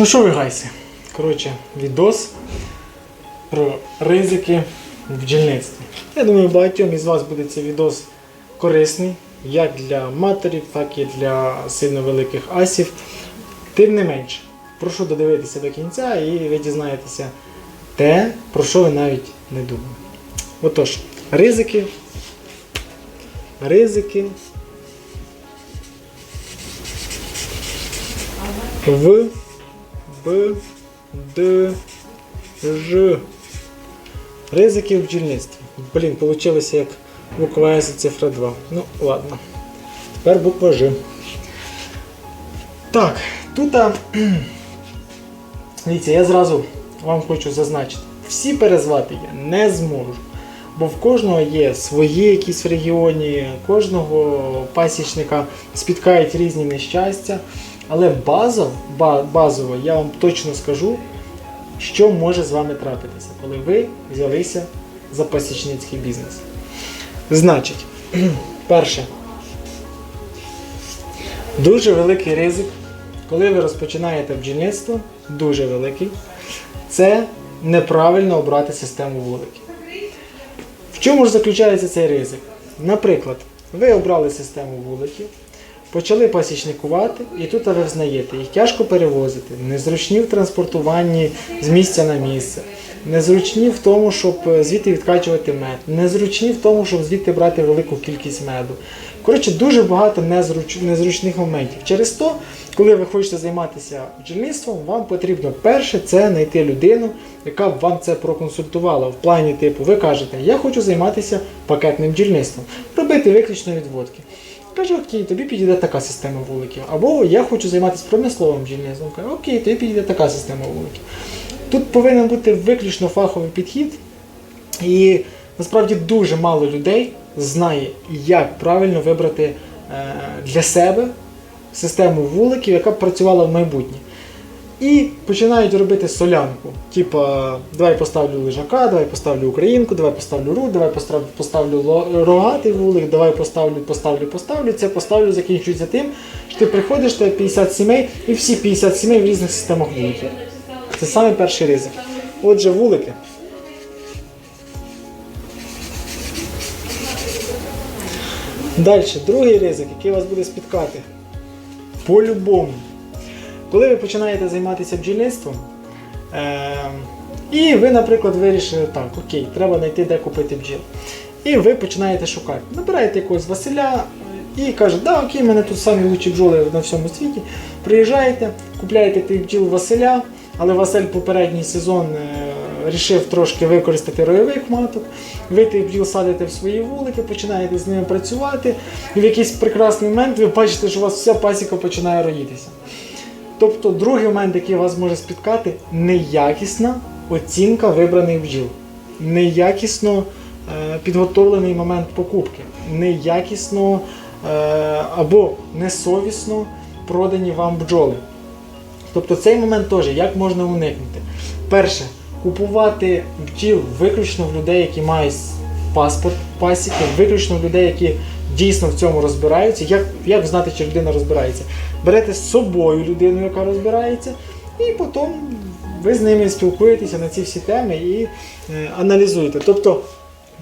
Ну що ви гайси? Коротше, відос про ризики в бджільництві. Я думаю, багатьом із вас буде цей відос корисний, як для матерів, так і для сильно великих асів. Тим не менше, прошу додивитися до кінця і ви дізнаєтеся те, про що ви навіть не думали. Отож, ризики. Ризики. В Б, Д, Ж. Ризики в бджільництві. Блін, вийшло як буква С і цифра 2. Ну, ладно. Тепер буква Ж. Так, тут. Дивіться, я зразу вам хочу зазначити. Всі перезвати я не зможу. Бо в кожного є свої якісь в регіоні, кожного пасічника спіткають різні нещастя. Але базово, базово я вам точно скажу, що може з вами трапитися, коли ви взялися за пасічницький бізнес. Значить, перше, дуже великий ризик, коли ви розпочинаєте бджільництво, дуже великий, це неправильно обрати систему вуликів. В чому ж заключається цей ризик? Наприклад, ви обрали систему вуликів, почали пасічникувати, і тут ви взнаєте, їх тяжко перевозити, незручні в транспортуванні з місця на місце, незручні в тому, щоб е, звідти відкачувати мед, незручні в тому, щоб звідти брати велику кількість меду. Коротше, дуже багато незруч... незручних моментів. Через то, коли ви хочете займатися бджільництвом, вам потрібно перше це знайти людину, яка б вам це проконсультувала в плані типу, ви кажете, я хочу займатися пакетним бджільництвом, робити виключно відводки. Каже, окей, тобі підійде така система вуликів. Або я хочу займатися промисловим бджільництвом. Каже, окей, тобі підійде така система вуликів. Тут повинен бути виключно фаховий підхід, і насправді дуже мало людей знає, як правильно вибрати е, для себе систему вуликів, яка б працювала в майбутнє. І починають робити солянку. Типа, давай поставлю лежака, давай поставлю українку, давай поставлю ру, давай поставлю, рогатий вулик, давай поставлю, поставлю, поставлю. Це поставлю закінчується тим, що ти приходиш, тебе 50 сімей, і всі 50 сімей в різних системах вуликів. Це саме перший ризик. Отже, вулики. Далі, другий ризик, який вас буде спіткати. По-любому. Коли ви починаєте займатися бджільництвом, е- і ви, наприклад, вирішили, так, окей, треба знайти, де купити бджіл. І ви починаєте шукати. Набираєте якогось Василя і кажете, да, окей, мене тут самі лучші бджоли на всьому світі. Приїжджаєте, купляєте тих бджіл Василя, але Василь попередній сезон е, рішив трошки використати ройових маток. Ви тих бджіл садите в свої вулики, починаєте з ними працювати, і в якийсь прекрасний момент ви бачите, що у вас вся пасіка починає роїтися. Тобто, другий момент, який вас може спіткати, неякісна оцінка вибраних бджіл, неякісно е, підготовлений момент покупки, неякісно е, або несовісно продані вам бджоли. Тобто цей момент теж як можна уникнути? Перше, купувати бджіл виключно в людей, які мають паспорт пасіки, виключно в людей, які дійсно в цьому розбираються. Як, як знати, чи людина розбирається? Берете з собою людину, яка розбирається, і потім ви з ними спілкуєтеся на ці всі теми і е, аналізуєте. Тобто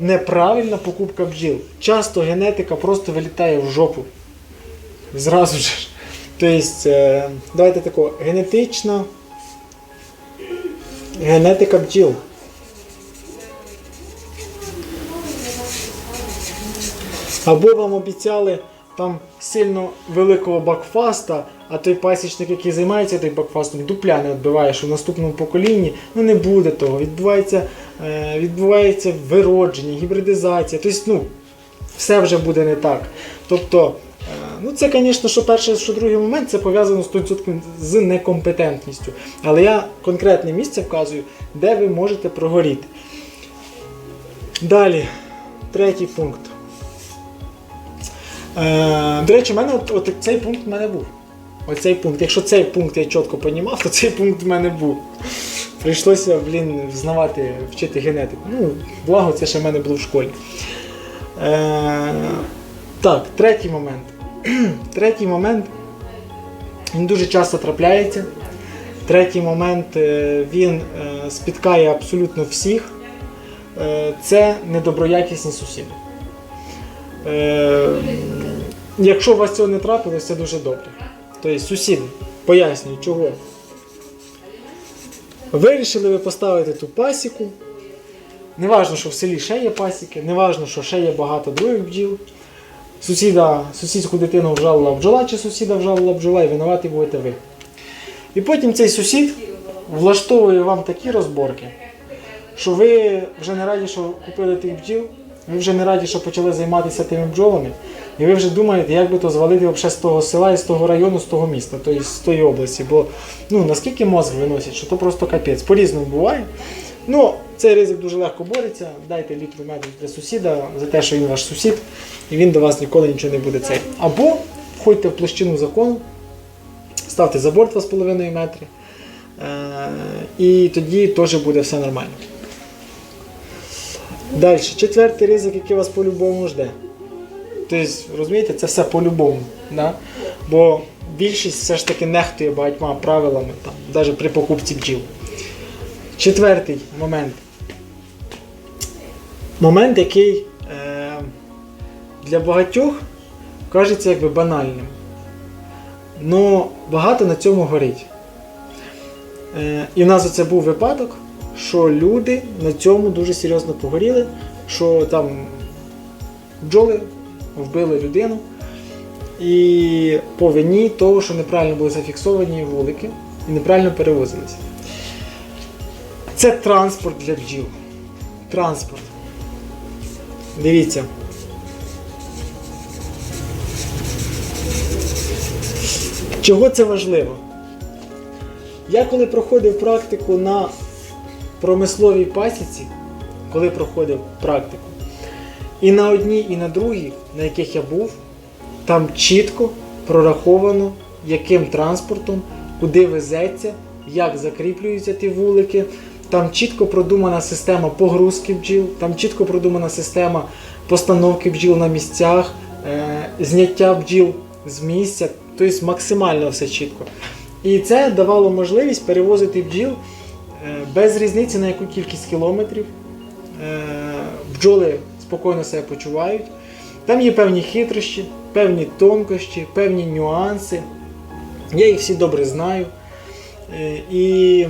неправильна покупка бджіл. Часто генетика просто вилітає в жопу. Зразу ж. Тобто, е, давайте тако, генетична генетика бджіл. Або вам обіцяли там сильно великого бакфаста, а той пасічник, який займається тим бакфастом, дупля не відбиває, що в наступному поколінні ну не буде того. Відбувається, е, відбувається виродження, гібридизація. Тобто, ну, все вже буде не так. Тобто, е, ну це, звісно, що перший, що другий момент, це пов'язано 100% з некомпетентністю. Але я конкретне місце вказую, де ви можете прогоріти. Далі, третій пункт. Е, до речі, в мене от, от цей пункт в мене був. Оцей пункт. Якщо цей пункт я чітко понімав, то цей пункт в мене був. Прийшлося, блін, взнавати, вчити генетику. Ну, благо, це ще в мене було в школі. Е, так, третій момент. третій момент. Він дуже часто трапляється. Третій момент е, він е, спіткає абсолютно всіх. Це недоброякісні сусіди. Якщо у вас цього не трапилось, це дуже добре. Тобто, сусіди, пояснюю, чого. Вирішили ви поставити ту пасіку. Неважно, що в селі ще є пасіки, неважно, що ще є багато других бджіл. Сусіда, сусідську дитину вжалила бджола, чи сусіда вжалила бджола, і винуваті будете ви. І потім цей сусід влаштовує вам такі розборки, що ви вже не раді, що купили тих бджіл, ви вже не раді, що почали займатися тими бджолами, і ви вже думаєте, як би то звалити взагалі з того села, і з того району, з того міста, тобто з тої області. Бо ну, наскільки мозг виносять, що то просто капець. По-різному буває. Ну, цей ризик дуже легко бореться. Дайте літру меду для сусіда за те, що він ваш сусід, і він до вас ніколи нічого не буде цей. Або входьте в площину закону, ставте забор 2,5 метри. Е, і тоді теж буде все нормально. Далі, четвертий ризик, який вас по-любому жде. Тобто, розумієте, це все по-любому. Да? Бо більшість все ж таки нехтує багатьма правилами, там, навіть при покупці бджіл. Четвертий момент. Момент, який е, для багатьох кажеться якби банальним. Но багато на цьому горить. Е, і в нас оце був випадок, що люди на цьому дуже серйозно погоріли, що там бджоли вбили людину. І по вині того, що неправильно були зафіксовані вулики і неправильно перевозилися. Це транспорт для бджіл. Транспорт. Дивіться. Чого це важливо? Я коли проходив практику на промисловій пасіці, коли проходив практику, і на одній, і на другій, на яких я був, там чітко прораховано, яким транспортом, куди везеться, як закріплюються ті вулики. Там чітко продумана система погрузки бджіл, там чітко продумана система постановки бджіл на місцях, е, зняття бджіл з місця, тобто максимально все чітко. І це давало можливість перевозити бджіл е, без різниці на яку кількість кілометрів. Е, Бджоли спокійно себе почувають. Там є певні хитрощі, певні тонкощі, певні нюанси. Я їх всі добре знаю. Е, І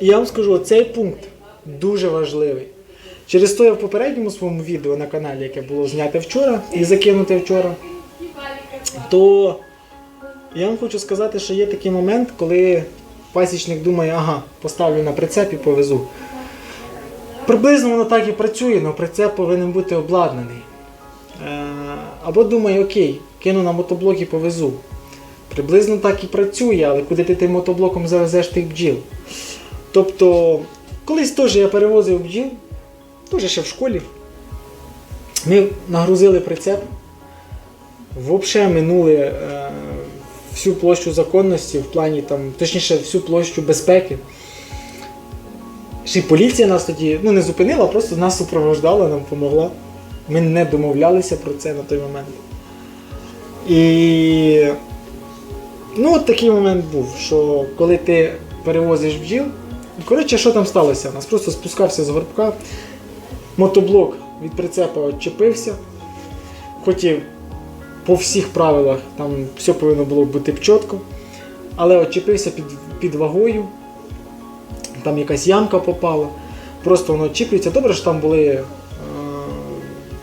я вам скажу, цей пункт дуже важливий. Через то я в попередньому своєму відео на каналі, яке було знято вчора і закинуте вчора, то я вам хочу сказати, що є такий момент, коли пасічник думає, ага, поставлю на прицеп і повезу. Приблизно воно так і працює, але прицеп повинен бути обладнаний. Е, Або думає, окей, кину на мотоблок і повезу. Приблизно так і працює, але куди ти тим мотоблоком завезеш тих бджіл? Тобто, колись теж я перевозив бджіл, теж ще в школі. Ми нагрузили прицеп, взагалі минули е, всю площу законності в плані, там, точніше, всю площу безпеки. Ще й поліція нас тоді ну, не зупинила, просто нас супровождала, нам допомогла. Ми не домовлялися про це на той момент. І ну, от такий момент був, що коли ти перевозиш бджіл, коротше, що там сталося? Нас просто спускався з горбка, мотоблок від прицепа відчепився, хотів по всіх правилах там все повинно було бути чітко, але відчепився під, під вагою, там якась ямка попала, просто воно відчіплюється. Добре, що там були е,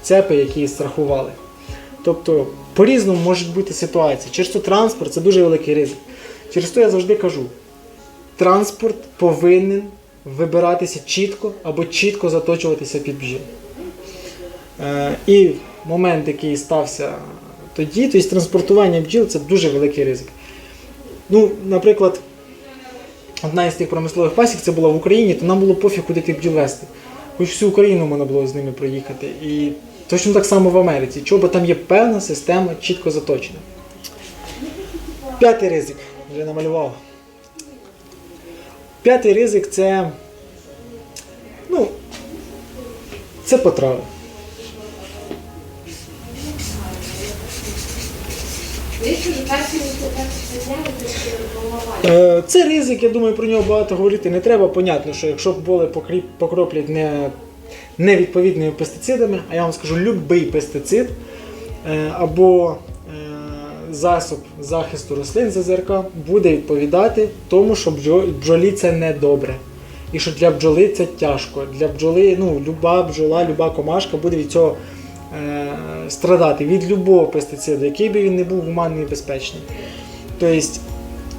цепи, які страхували. Тобто по-різному можуть бути ситуації. Через то транспорт це дуже великий ризик. Через то я завжди кажу: транспорт повинен вибиратися чітко або чітко заточуватися під бджіл. Е, і момент, який стався тоді, тобто транспортування бджіл це дуже великий ризик. Ну, наприклад, одна із тих промислових пасік це була в Україні, то нам було пофіг, куди тих бджіл вести. Хоч всю Україну можна було з ними проїхати. І точно так само в Америці. Чого бо там є певна система чітко заточена. П'ятий ризик. Вже намалював. П'ятий ризик це. Ну, це потрави. Це ризик, я думаю, про нього багато говорити не треба. Понятно, що якщо покріп- покроплять не, невідповідними пестицидами, а я вам скажу, будь-який пестицид е, або е, засіб захисту рослин ЗЗРК буде відповідати тому, що бджо- бджолі це не добре. І що для бджоли це тяжко. Для бджоли, ну, люба бджола, люба комашка буде від цього е, страдати від любого пестициду, який би він не був гуманний і безпечний. Тобто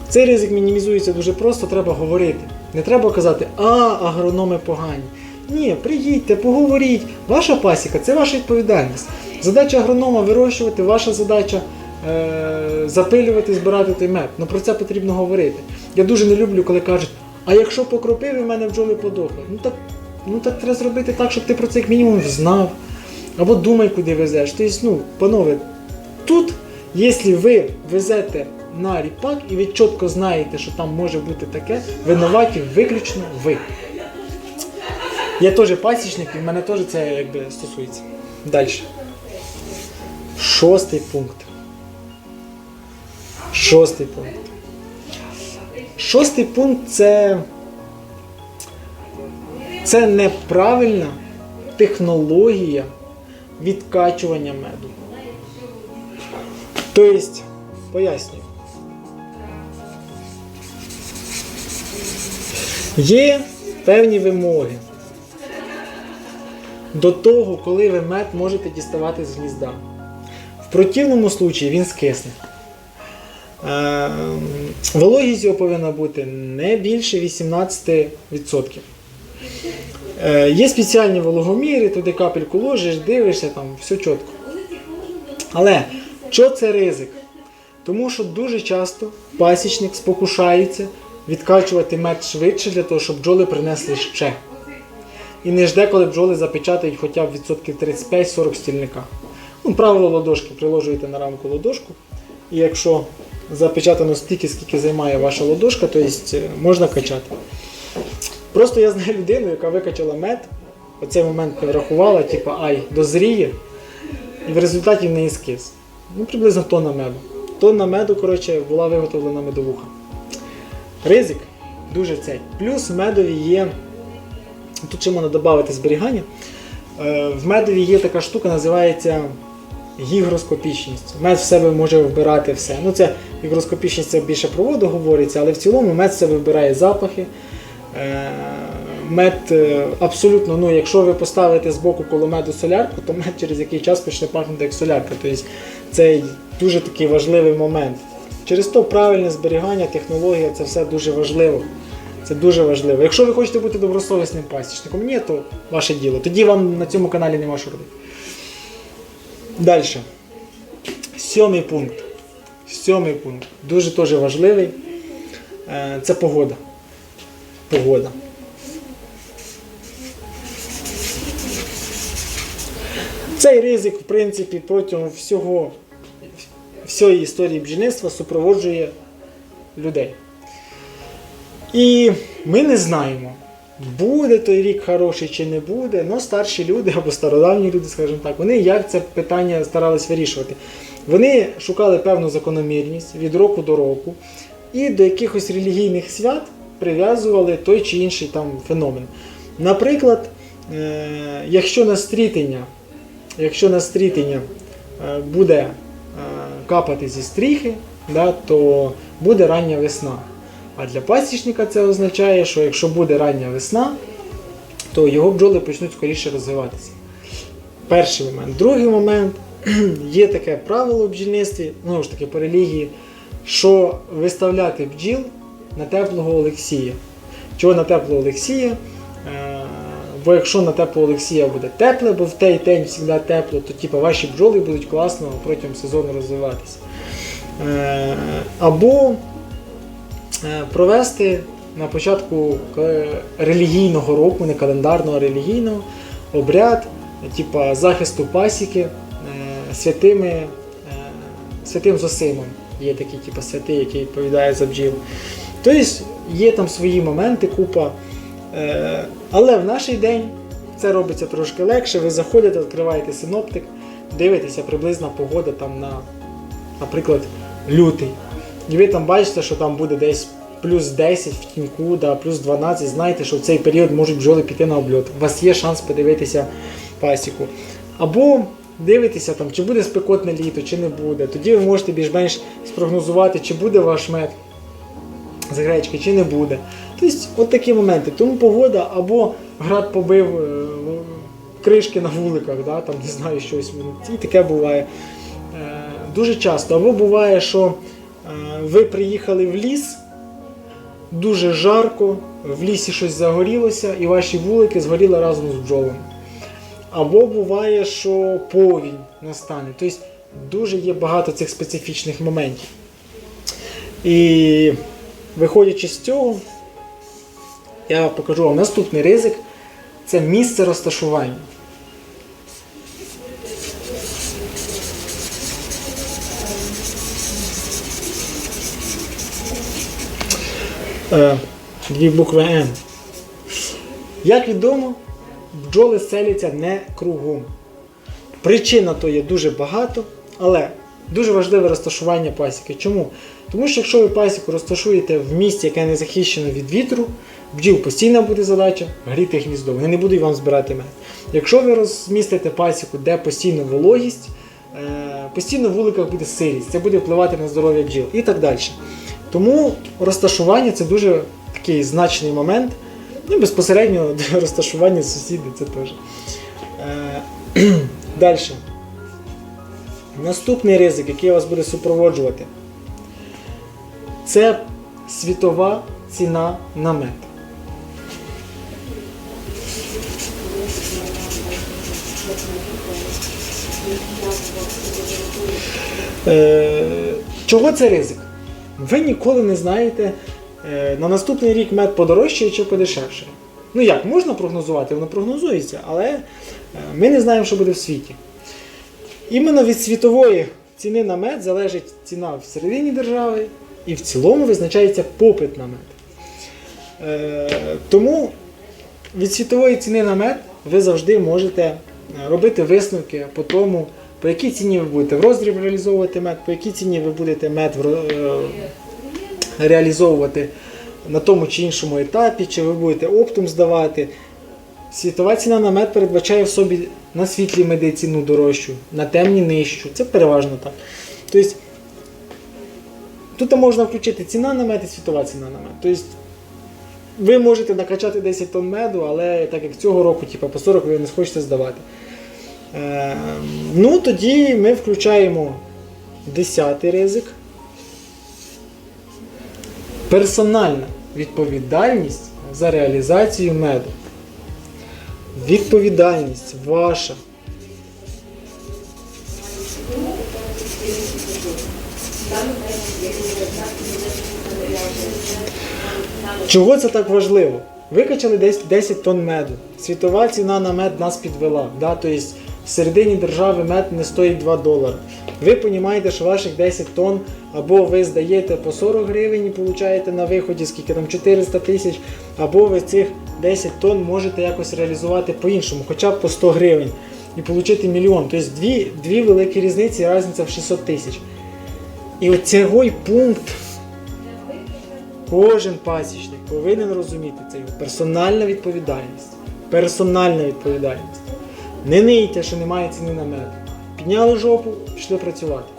цей ризик мінімізується дуже просто, треба говорити. Не треба казати, а агрономи погані. Ні, приїдьте, поговоріть. Ваша пасіка це ваша відповідальність. Задача агронома вирощувати, ваша задача е- запилювати, збирати той мед. Ну про це потрібно говорити. Я дуже не люблю, коли кажуть, а якщо покропив і в мене бджоли подохли. Ну так, ну так треба зробити так, щоб ти про це як мінімум знав. Або думай, куди везеш. Тобто, ну, панове, тут, якщо ви везете на ріпак і ви чітко знаєте, що там може бути таке, винуваті виключно ви. Я теж пасічник, і в мене теж це якби стосується. Далі. Шостий пункт. Шостий пункт. Шостий пункт це, це неправильна технологія відкачування меду. Тобто, пояснюю. Є певні вимоги до того, коли ви мед можете діставати з гнізда. В противному случаї він скисне. Е, Вологість його повинна бути не більше 18%. Е, Є спеціальні вологоміри, туди капельку ложиш, дивишся, там все чітко. Але що це ризик? Тому що дуже часто пасічник спокушається відкачувати мед швидше для того, щоб бджоли принесли ще. І не жде, коли бджоли запечатають хоча б відсотків 35-40 стільника. Ну, правило ладошки, приложуєте на рамку ладошку. І якщо запечатано стільки, скільки займає ваша ладошка, то есть, е, можна качати. Просто я знаю людину, яка викачала мед, оцей момент не врахувала, типу, ай, дозріє, і в результаті в неї скис. Ну, приблизно тонна меду. Тонна меду, коротше, була виготовлена медовуха. Ризик дуже цей. Плюс в медові є. Тут ще можна додати зберігання. Е, В медові є така штука, називається гігроскопічність. Мед в себе може вбирати все. Ну, це гігроскопічність це більше про воду говориться, але в цілому мед в себе вбирає запахи. Е, Мед е, абсолютно, ну, якщо ви поставите з боку коло меду солярку, то мед через який час почне пахнути як солярка. Тобто це дуже такий важливий момент. Через то правильне зберігання, технологія це все дуже важливо. Це дуже важливо. Якщо ви хочете бути добросовісним пасічником, ні, то ваше діло. Тоді вам на цьому каналі нема що робити. Далі. Сьомий пункт. Сьомий пункт. Дуже теж важливий. Е, Це погода. Погода. Цей ризик, в принципі, протягом всього, всієї історії бджільництва супроводжує людей. І ми не знаємо, буде той рік хороший чи не буде, але старші люди або стародавні люди, скажімо так, вони як це питання старались вирішувати. Вони шукали певну закономірність від року до року і до якихось релігійних свят прив'язували той чи інший там феномен. Наприклад, е, якщо на стрітення, якщо на стрітення е, буде е, капати зі стріхи, да, то буде рання весна. А для пасічника це означає, що якщо буде рання весна, то його бджоли почнуть скоріше розвиватися. Перший момент. Другий момент є таке правило в бджільництві, знову ж таки по релігії, що виставляти бджіл на теплого Олексія. Чого на теплого Олексія? Е, Бо якщо на теплого Олексія буде тепле, бо в той день завжди тепло, то типу, ваші бджоли будуть класно протягом сезону розвиватися. Е, Або е, провести на початку релігійного року, не календарного, а релігійного, обряд типа, захисту пасіки святими, святим Зосимом. Є такий типу, святий, який відповідає за бджіл. Тобто є там свої моменти, купа. Е, але в наш день це робиться трошки легше. Ви заходите, відкриваєте синоптик, дивитеся приблизна погода там на, наприклад, лютий. І ви там бачите, що там буде десь плюс 10 в тіньку, да, плюс 12, знаєте, що в цей період можуть бджоли піти на обльот. У вас є шанс подивитися пасіку. Або дивитеся, там, чи буде спекотне літо, чи не буде. Тоді ви можете більш-менш спрогнозувати, чи буде ваш мед з гречки, чи не буде. Тобто, от такі моменти. Тому погода або град побив е, кришки на вуликах, да, там не знаю щось. І таке буває. Е, Дуже часто. Або буває, що е, ви приїхали в ліс, дуже жарко, в лісі щось загорілося, і ваші вулики згоріли разом з бджолами. Або буває, що повінь настане. Тобто дуже є багато цих специфічних моментів. І виходячи з цього, я покажу вам наступний ризик це місце розташування. Е, Дві букви М. Як відомо, бджоли селяться не кругом. Причина то є дуже багато, але дуже важливе розташування пасіки. Чому? Тому що якщо ви пасіку розташуєте в місці, яке не захищено від вітру, бджіл постійна буде задача гріти гніздо, вони не будуть вам збирати мед. Якщо ви розмістите пасіку, де постійно вологість, е, постійно в вуликах буде сирість, це буде впливати на здоров'я бджіл і так далі. Тому розташування це дуже такий значний момент. Ну, безпосередньо розташування сусідів це теж. Е, Далі. Наступний ризик, який вас буде супроводжувати, це світова ціна на мед. Е, Чого це ризик? Ви ніколи не знаєте, е, на наступний рік мед подорожчає чи подешевше. Ну як, можна прогнозувати, воно прогнозується, але е, ми не знаємо, що буде в світі. Іменно від світової ціни на мед залежить ціна всередині держави і в цілому визначається попит на мед. Е, тому від світової ціни на мед ви завжди можете е, робити висновки по тому, по якій ціні ви будете в роздріб реалізовувати мед, по якій ціні ви будете мед е, реалізовувати на тому чи іншому етапі, чи ви будете оптом здавати. Світова ціна на мед передбачає в собі на світлі меди ціну дорожчу, на темні нижчу. Це переважно так. Тобто, тут можна включити ціна на мед і світова ціна на мед. Тобто, ви можете накачати 10 тонн меду, але так як цього року, типу, по 40 ви не хочете здавати. Е, ну, тоді ми включаємо 10 ризик. Персональна відповідальність за реалізацію меду. Відповідальність ваша. Чого це так важливо? Викачали десь 10 тонн меду. Світова ціна на мед нас підвела. Да? Тобто в середині держави мед не стоїть 2 долари. Ви розумієте, що ваших 10 тонн або ви здаєте по 40 гривень і получаєте на виході скільки там 400 тисяч, або ви цих 10 тонн можете якось реалізувати по-іншому, хоча б по 100 гривень і отримати мільйон. Тобто дві, дві великі різниці, різниця в 600 тисяч. І оцей пункт Кожен пасічник повинен розуміти це його персональна відповідальність. Персональна відповідальність. Не нийте, що немає ціни на мед. Підняли жопу, пішли працювати.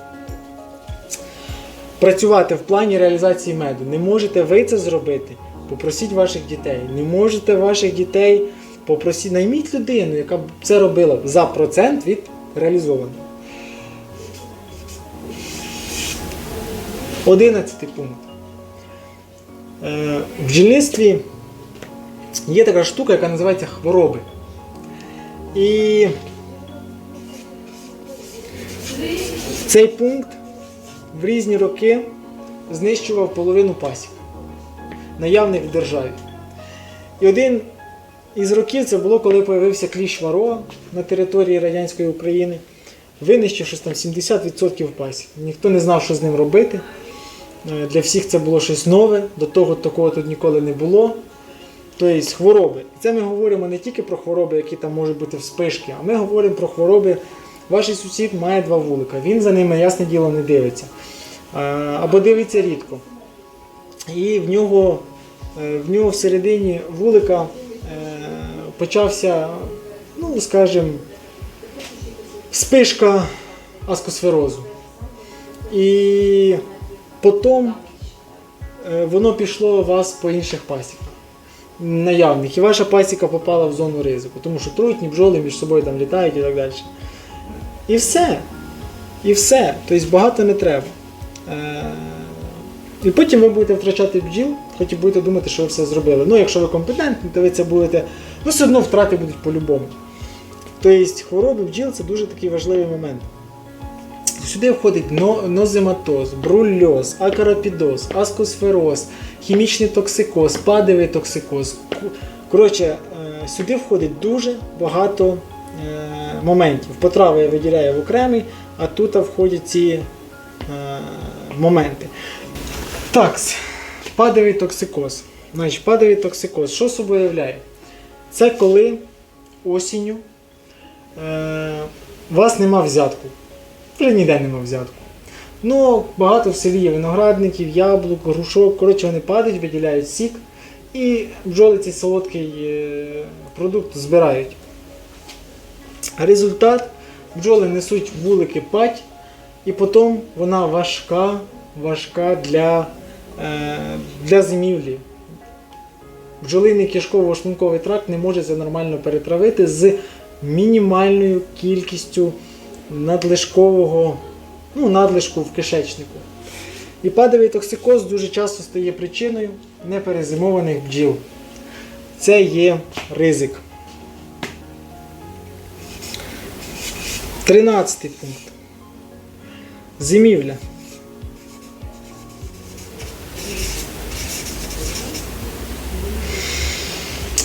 Працювати в плані реалізації меду. Не можете ви це зробити. Попросіть ваших дітей. Не можете ваших дітей попросіть, найміть людину, яка б це робила за процент від реалізованого. Одинадцятий пункт. Е, В бджільництві є така штука, яка називається хвороби. І цей пункт в різні роки знищував половину пасік, наявних в державі. І один із років це було, коли з'явився кліщ Варова на території радянської України, винищив щось там 70% пасік. Ніхто не знав, що з ним робити. Е, Для всіх це було щось нове, до того такого тут ніколи не було. Тобто хвороби. І це ми говоримо не тільки про хвороби, які там можуть бути вспишки, а ми говоримо про хвороби. Ваш сусід має два вулика, він за ними, ясне діло, не дивиться. або дивиться рідко. І в нього, е, в нього всередині вулика е, почався, ну, скажімо, спишка аскосферозу. І потім е, воно пішло у вас по інших пасіках наявних. І ваша пасіка попала в зону ризику, тому що трутні, бджоли між собою там літають і так далі. І все. І все. Тобто багато не треба. Е, І потім ви будете втрачати бджіл, хоч і будете думати, що ви все зробили. Ну, якщо ви компетентні, то ви це будете. Ну, все одно втрати будуть по-любому. Тобто хвороби бджіл це дуже такий важливий момент. Сюди входить нозематоз, брульоз, акарапідоз, аскосфероз, хімічний токсикоз, падовий токсикоз. Коротше, е, сюди входить дуже багато моментів. Потрави я виділяю в окремий, а тут входять ці е, моменти. Так, падовий токсикоз. Значить, падовий токсикоз. Що собою являє? Це коли осінню е, у вас нема взятку. Вже ніде нема взятку. Ну, багато в селі є виноградників, яблук, грушок. Коротше, вони падають, виділяють сік, і бджоли цей солодкий е, продукт збирають. Результат бджоли несуть вулики пать, і потім вона важка, важка для, е, для зимівлі. Бджолиний кишково-шлунковий тракт не може це нормально перетравити з мінімальною кількістю надлишкового ну, надлишку в кишечнику. І падовий токсикоз дуже часто стає причиною неперезимованих бджіл. Це є ризик. Тринадцятий пункт. Зимівля.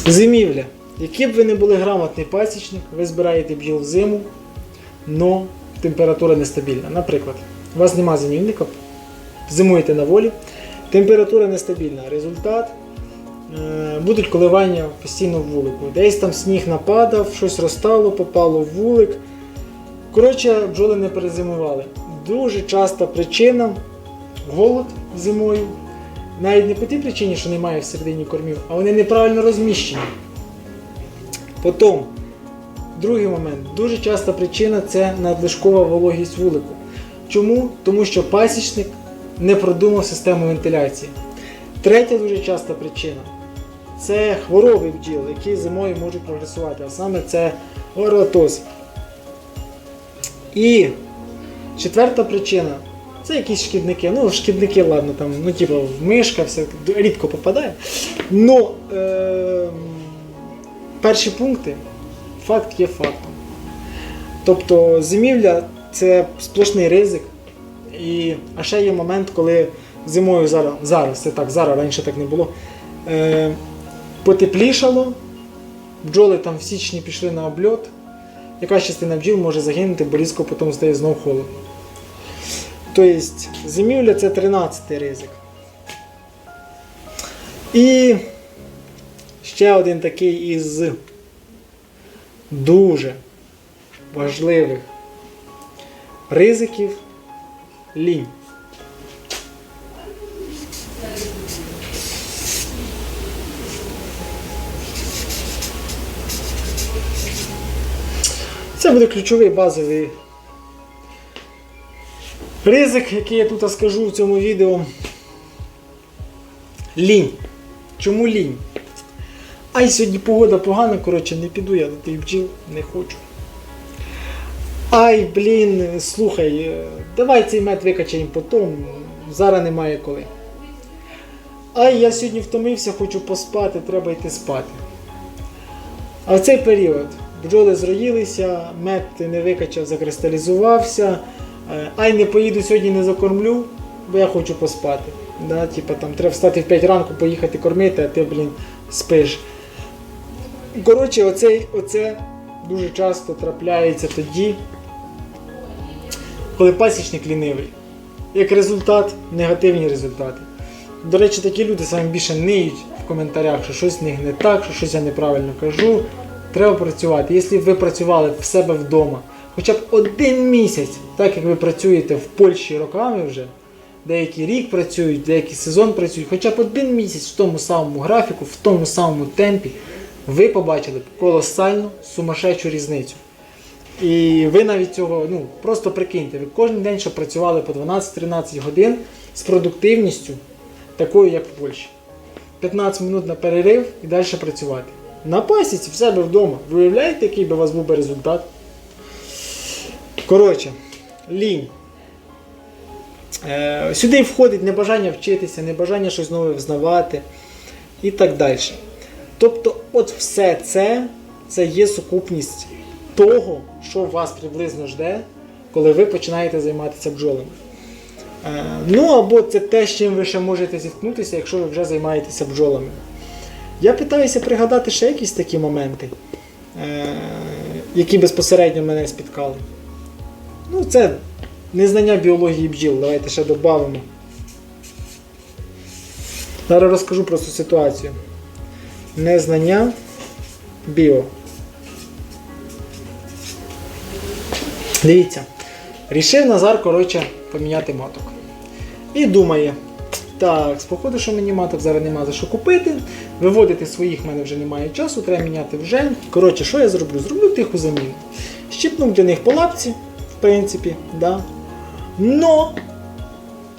Зимівля. Який б ви не були грамотний пасічник, ви збираєте бджіл в зиму, но температура нестабільна. Наприклад, у вас нема зимівника, зимуєте на волі, температура нестабільна. Результат е, будуть коливання постійно в вулику. Десь там сніг нападав, щось розтало, попало в вулик. Коротше, бджоли не перезимували. Дуже часта причина голод зимою. Навіть не по тій причині, що немає всередині кормів, а вони неправильно розміщені. Потім, другий момент, дуже часта причина це надлишкова вологість вулику. Чому? Тому що пасічник не продумав систему вентиляції. Третя дуже часта причина це хвороби бджіл, які зимою можуть прогресувати, а саме це оротоз. І четверта причина це якісь шкідники. Ну, шкідники, ладно, там, ну, типу, мишка, все рідко попадає. Ну, е- перші пункти, факт є фактом. Тобто зимівля це сплошний ризик. І, а ще є момент, коли зимою зараз, зараз, це так, зараз раніше так не було. Е, потеплішало, бджоли там в січні пішли на обльот. Якась частина бджіл може загинути, бо різко потім стає знов холодно. Тобто зимівля це 13 ризик. І ще один такий із дуже важливих ризиків лінь. Це буде ключовий базовий ризик, який я тут скажу в цьому відео. Лінь. Чому лінь? Ай, сьогодні погода погана, коротше, не піду я до тих бджіл, не хочу. Ай, блін, слухай, е, давай цей мед викачаємо потім, зараз немає коли. Ай, я сьогодні втомився, хочу поспати, треба йти спати. А в цей період бджоли зроїлися, мед не викачав, закристалізувався. Е, Ай, не поїду сьогодні, не закормлю, бо я хочу поспати. Да, типа, там, треба встати в 5 ранку, поїхати кормити, а ти, блін, спиш. Коротше, оце, оце дуже часто трапляється тоді, коли пасічник лінивий. Як результат, негативні результати. До речі, такі люди саме більше ниють в коментарях, що щось в них не так, що щось я неправильно кажу. Треба працювати. Якщо ви працювали в себе вдома, хоча б один місяць, так як ви працюєте в Польщі роками вже, деякі рік працюють, деякі сезон працюють, хоча б один місяць в тому самому графіку, в тому самому темпі, ви побачили б колосальну сумасшедшу різницю. І ви навіть цього, ну просто прикиньте, ви кожен день, що працювали по 12-13 годин з продуктивністю, такою, як в Польщі. 15 минут на перерив і далі працювати. На в себе вдома. Ви уявляєте, який би у вас був би результат? Коротше, лінь. Е, сюди входить небажання вчитися, небажання щось нове взнавати і так далі. Тобто, от все це, це є сукупність того, що вас приблизно жде, коли ви починаєте займатися бджолами. Е, ну або це те, з чим ви ще можете зіткнутися, якщо ви вже займаєтеся бджолами. Я питаюся пригадати ще якісь такі моменти, е, які безпосередньо мене спіткали. Ну, це незнання біології бджіл. Давайте ще додамо. Зараз розкажу про цю ситуацію. Незнання біо. Дивіться. Рішив Назар, коротше, поміняти маток. І думає, так, походу, що мені маток зараз нема за що купити. Виводити своїх в мене вже немає часу, треба міняти вже. Коротше, що я зроблю? Зроблю тиху заміну. Щипнув для них по лапці, в принципі, да. Но,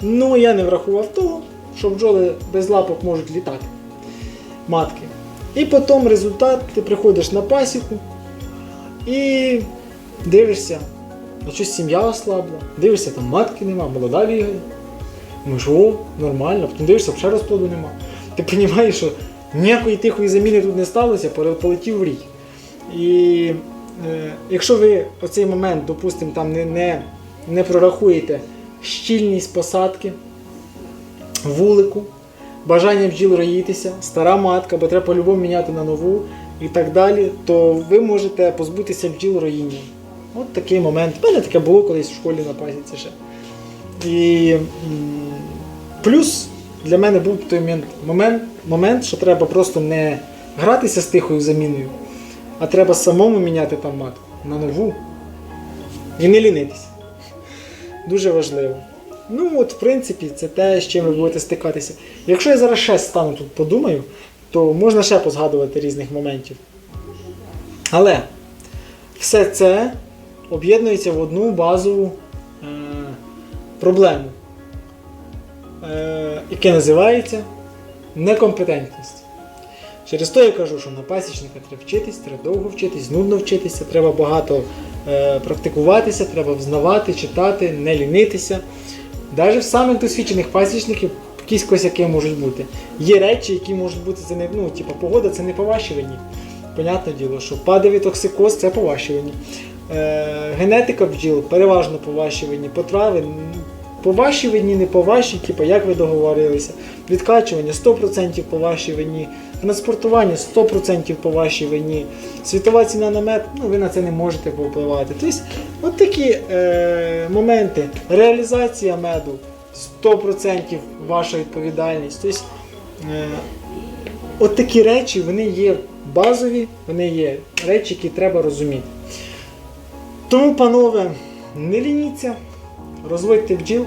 но я не врахував того, що бджоли без лапок можуть літати. Матки. І потім результат, ти приходиш на пасіку і дивишся, а щось сім'я ослабла, дивишся, там матки нема, молода бігає. Думаєш, о, нормально, потім дивишся, ще розплоду нема. Ти розумієш, що ніякої тихої заміни тут не сталося, полетів в рік. І е, якщо ви оцей момент, допустимо, там не, не, не прорахуєте щільність посадки, вулику, бажання бджіл роїтися, стара матка, бо треба по-любому міняти на нову і так далі, то ви можете позбутися бджіл роїння. От такий момент. У мене таке було колись в школі на пасіці ще. І плюс для мене був той момент, момент, що треба просто не гратися з тихою заміною, а треба самому міняти там матку на нову і не лінитися. Дуже важливо. Ну, от, в принципі, це те, з чим ви будете стикатися. Якщо я зараз ще стану тут подумаю, то можна ще позгадувати різних моментів. Але все це об'єднується в одну базову е, проблему, яке називається некомпетентність. Через то я кажу, що на пасічника треба вчитись, треба довго вчитись, нудно вчитися, треба багато е, практикуватися, треба взнавати, читати, не лінитися. Навіть в самих досвідчених пасічників якісь косяки можуть бути. Є речі, які можуть бути, це не, ну, типу, погода це не по вашій вині. Понятне діло, що падовий токсикоз це по вашій вині. Е, генетика бджіл переважно по вашій вині, потрави по вашій вині, не по вашій, типу, як ви договорилися. Відкачування 100% по вашій вині, транспортування 100% по вашій вині, світова ціна на мед, ну ви на це не можете повпливати. Тобто, от такі е, моменти. Реалізація меду 100% ваша відповідальність. Тобто, е, от такі речі вони є базові, вони є речі, які треба розуміти. Тому, панове, не лініться, розводьте бджіл.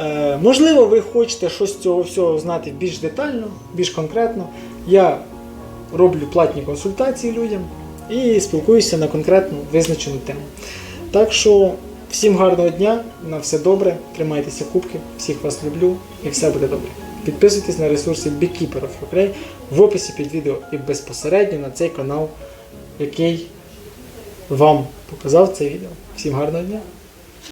Е, можливо, ви хочете щось з цього всього знати більш детально, більш конкретно. Я роблю платні консультації людям і спілкуюся на конкретну визначену тему. Так що всім гарного дня, на все добре, тримайтеся кубки, всіх вас люблю і все буде добре. Підписуйтесь на ресурси Beekeeper of Ukraine в описі під відео і безпосередньо на цей канал, який вам показав це відео. Всім гарного дня!